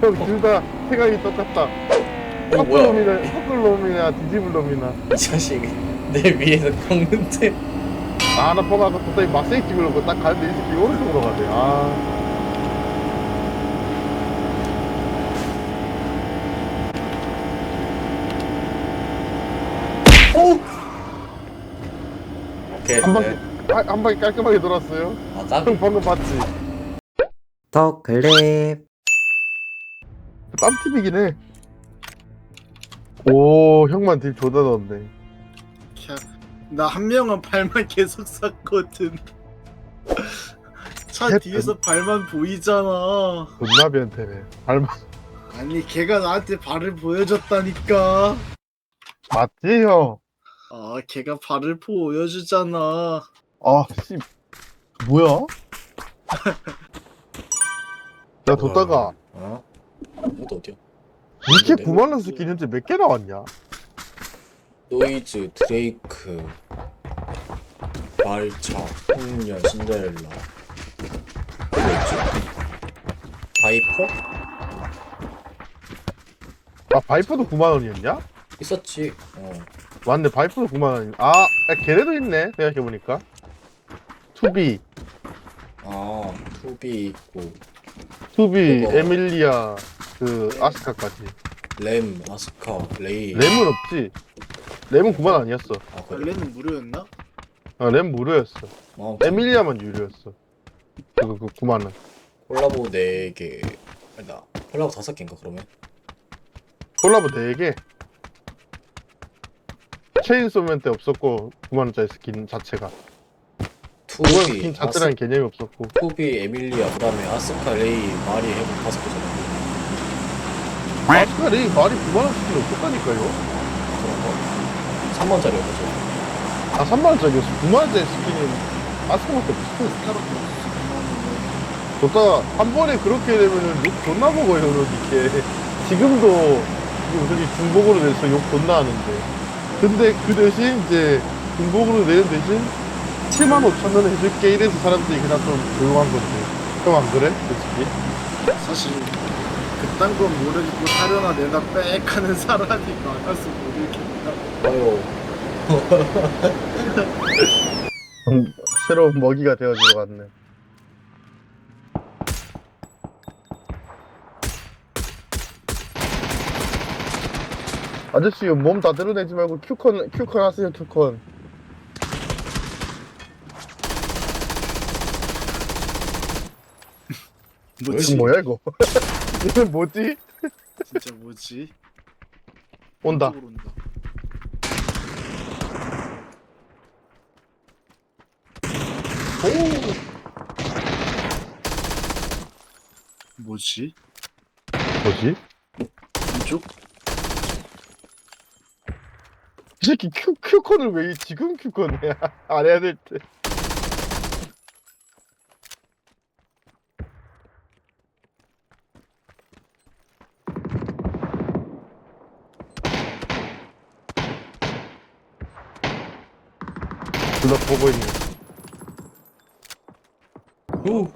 형 둘 다 생각이 똑같다. 어 뭐야 놈이나 섞을 놈이나 뒤집을 놈이나. 이 자식 내 위에서 꺾는데 아나 포가 갑자기 막세이 찍으려고 딱 가는데 이 새끼 오른쪽으로 가네. 아. 오케이 한 방에 네. 아, 한 방에 깔끔하게 돌았어요. 아 딱? 형 방금 봤지? 더 클립 딴 팀이긴 해. 오 형만 딜 조다 넣었네. 나 한 명은 발만 계속 쐈거든. 차 햇- 뒤에서 발만 보이잖아. 존나 변태네. 발만 아니 걔가 나한테 발을 보여줬다니까. 맞지 형? 아 걔가 발을 보여주잖아. 아 씨. 뭐야? 야 뒀다가 어? 이것도 어디야? 이렇게? 9만 원 스킨 현재 몇개 나왔냐? 노이즈, 드레이크, 말차, 홍련, 신데렐라 뭐였지? 바이퍼? 아 바이퍼도 9만 원이었냐? 있었지 어 맞네 바이퍼도 9만 원이. 아 야, 걔네도 있네 생각해 보니까. 투비, 아, 투비 있고 투비, 그거. 에밀리아, 그 아스카까지. 램, 아스카, 레이 램은 없지. 램은 9만 원 아니었어. 아 그래? 원래는 무료였나? 아, 램 무료였어. 아, 에밀리아만 유료였어. 그거 그 9만 원. 콜라보 4개 아니다 콜라보 5개인가 그러면? 콜라보 4개. 체인소맨 때 없었고 9만 원짜리 스킨 자체가. 그건 스킨 아스, 자체라는 개념이 없었고. 투비, 에밀리아, 그 다음에 아스카, 레이, 마리 해본 5개잖아 레이 말이 9만 원 스킨 없었다니까요. 그런 거? 3만짜리였죠 아 3만 원짜리였어. 9만 원짜리 스킨은 아스카밖에 없어. 뒀다가 한 번에 그렇게 되면은 욕 존나 먹어요 그러니까 지금도 지금 솔직히 중복으로 내서 욕 존나 하는데 근데 그 대신 이제 중복으로 내는 대신 7만 5천 원 해줄게 이래서 사람들이 그냥 좀 조용한 건데 형 안 그래? 솔직히 사실 그딴 건 모르겠고 사려나 내가 빽 하는 사람이 많아서 모르겠다. 아유 새로운 먹이가 되어주러 갔네. 아저씨 몸 다 드러내지 말고 큐컨 큐컨 하세요 큐컨. 뭐지? 뭐야 이거 이건 뭐지? 진짜 뭐지? 온다 이쪽으로 온다. 뭐지? 뭐지? 이쪽? 이 새끼 큐, 큐컨을 왜 지금 큐컨이야 안 해야 될 때 둘다 보고 있네 오!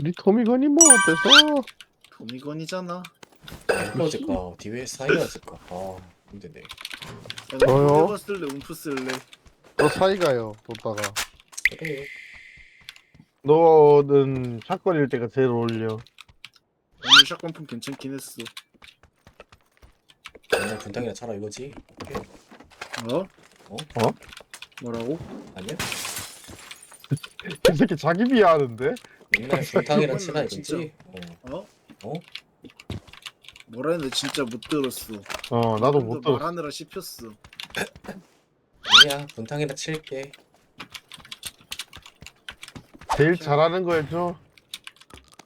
우리 토미건이 뭐 어때서 도미건이잖아. 헤어질까? 뒤에 사이어질까? 아 힘드네 야, 저요? 내가 쓸래? 움프 쓸래? 너 사이가요 뒀다가 그래요 너는 샷건일 때가 제일 어울려 오늘 샷건품 괜찮긴 했어. 그냥 분탕이나 차라 이거지? 오케이. 어? 어? 어? 뭐라고? 아니야? 이 새끼 자기 비하하는데? 저거는 치라 이거지? 진짜. 어. 어? 어? 뭐라 했는데 진짜 못 들었어. 어 나도 못 들었어 말하느라 씹혔어. 아니야 분탕이나 칠게 제일 잘하는 거 해줘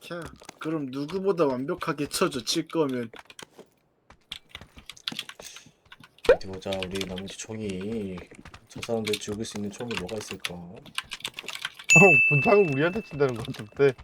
캬. 그럼 누구보다 완벽하게 쳐줘 칠 거면. 어디 보자 우리 나머지 총이 저 사람들 죽일 수 있는 총이 뭐가 있을까? 형 분탕은 우리한테 친다는 거 같은데